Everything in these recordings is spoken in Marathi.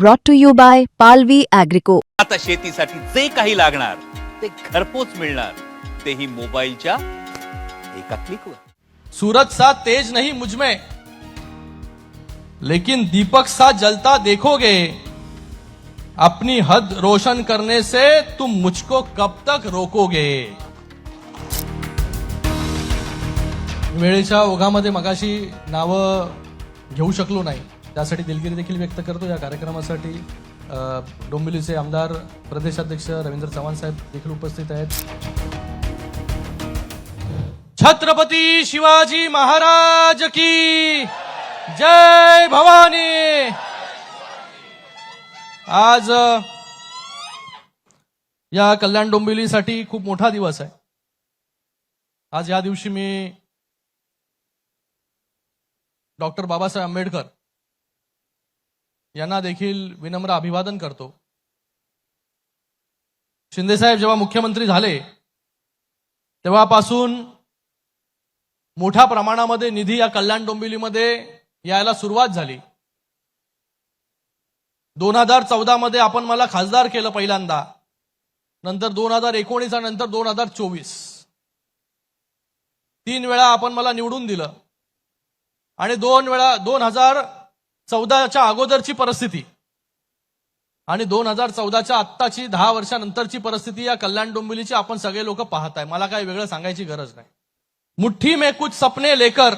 brought to you by Palvi Agrico. आता शेतीसाठी जे काही लागणार ते घरपोच मिळणार. तेही मोबाईलच्या एका क्लिकवर सूरज सा तेज नहीं मुझ में लेकिन दीपक सा जलता देखोगे। अपनी हद रोशन करने से तुम मुझको कब तक रोकोगे। वेळेच्या ओघामध्ये मगाशी नावं घेऊ शकलो नाही. त्यासाठी दिलगिरी देखील व्यक्त करतो या कार्यक्रमासाठी. डोंबिवलीचे आमदार प्रदेशाध्यक्ष रवींद्र चव्हाण साहेब देखील उपस्थित आहेत. छत्रपती शिवाजी महाराज की जय भवानी. आज या कल्याण डोंबिवलीसाठी खूप मोठा दिवस आहे. आज या दिवशी मी डॉक्टर बाबासाहेब आंबेडकर यांना देखील विनम्र अभिवादन करतो. शिंदेसाहेब जेव्हा मुख्यमंत्री झाले तेव्हापासून मोठ्या प्रमाणामध्ये निधी या कल्याण डोंबिवलीमध्ये यायला सुरुवात झाली. दोन हजार चौदा मध्ये आपण मला खासदार केलं पहिल्यांदा नंतर दोन हजार एकोणीस आणि नंतर दोन हजार चोवीस. तीन वेळा आपण मला निवडून दिलं. आणि दोन वेळा दोन हजार चौदाच्या अगोदरची परिस्थिती आणि दोन हजार चौदाच्या आत्ताची दहा वर्षानंतरची परिस्थिती या कल्याण डोंबिवलीची आपण सगळे लोक पाहत आहे मला काही वेगळं सांगायची गरज नाही. मुठ्ठी में कुछ सपने लेकर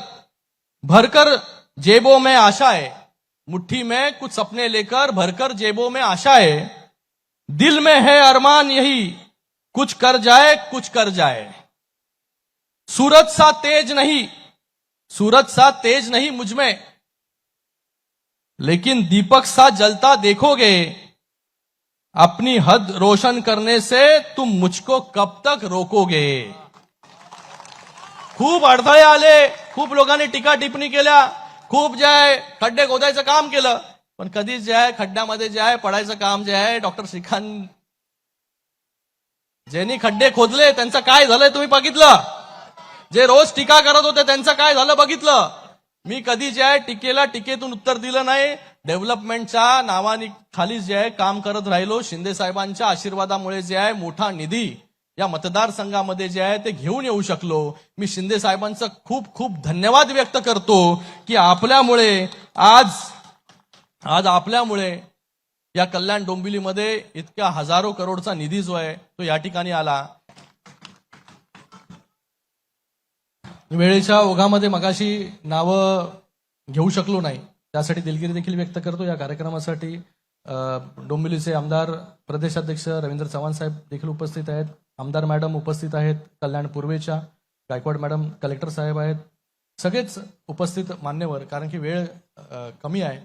भरकर जेबो में आशा है. मुठ्ठी में कुछ सपने लेकर भरकर जेबों में आशा है. दिल में है अरमान यही कुछ कर जाए कुछ कर जाए. सूरज सा तेज नहीं सूरज सा तेज नहीं मुझमें लेकिन दीपक सा जलता देखोगे। अपनी हद रोशन करने से तुम मुझको कब तक रोकोगे। खूप अडथळे आले खूप लोकांनी टीका टिप्पणी केल्या खूप जे आहे खड्डे खोदायचं काम केलं पण कधीच जे आहे खड्ड्यामध्ये जे आहे पडायचं काम जे आहे डॉक्टर श्रीकांत ज्यांनी खड्डे खोदले त्यांचं काय झालंय तुम्ही बघितलं? जे रोज टीका करत होते त्यांचं काय झालं बघितलं? मी कधी जे आहे टीकेला टीकेतून उत्तर दिलं नाही. डेव्हलपमेंटच्या नावाने खाली जे आहे काम करत राहिलो. शिंदे साहेबांच्या आशीर्वादामुळे जे आहे मोठा निधी या मतदारसंघामध्ये जे आहे ते घेऊन येऊ शकलो. मी शिंदे साहेबांचं खूप खूप धन्यवाद व्यक्त करतो की आपल्यामुळे आज आज आपल्यामुळे या कल्याण डोंबिवलीमध्ये इतक्या हजारो करोडचा निधी जो आहे तो या ठिकाणी आला. वेळेच्या ओघामध्ये मगाशी नावं घेऊ शकलो नाही. त्यासाठी दिलगिरी देखील व्यक्त करतो. या कार्यक्रमासाठी डोंबिवलीचे आमदार प्रदेशाध्यक्ष रवींद्र चव्हाण साहेब देखील उपस्थित आहेत. आमदार मॅडम उपस्थित आहेत. कल्याण पूर्वेच्या गायकवाड मॅडम कलेक्टर साहेब आहेत. सगळेच उपस्थित मान्यवर कारण की वेळ कमी आहे.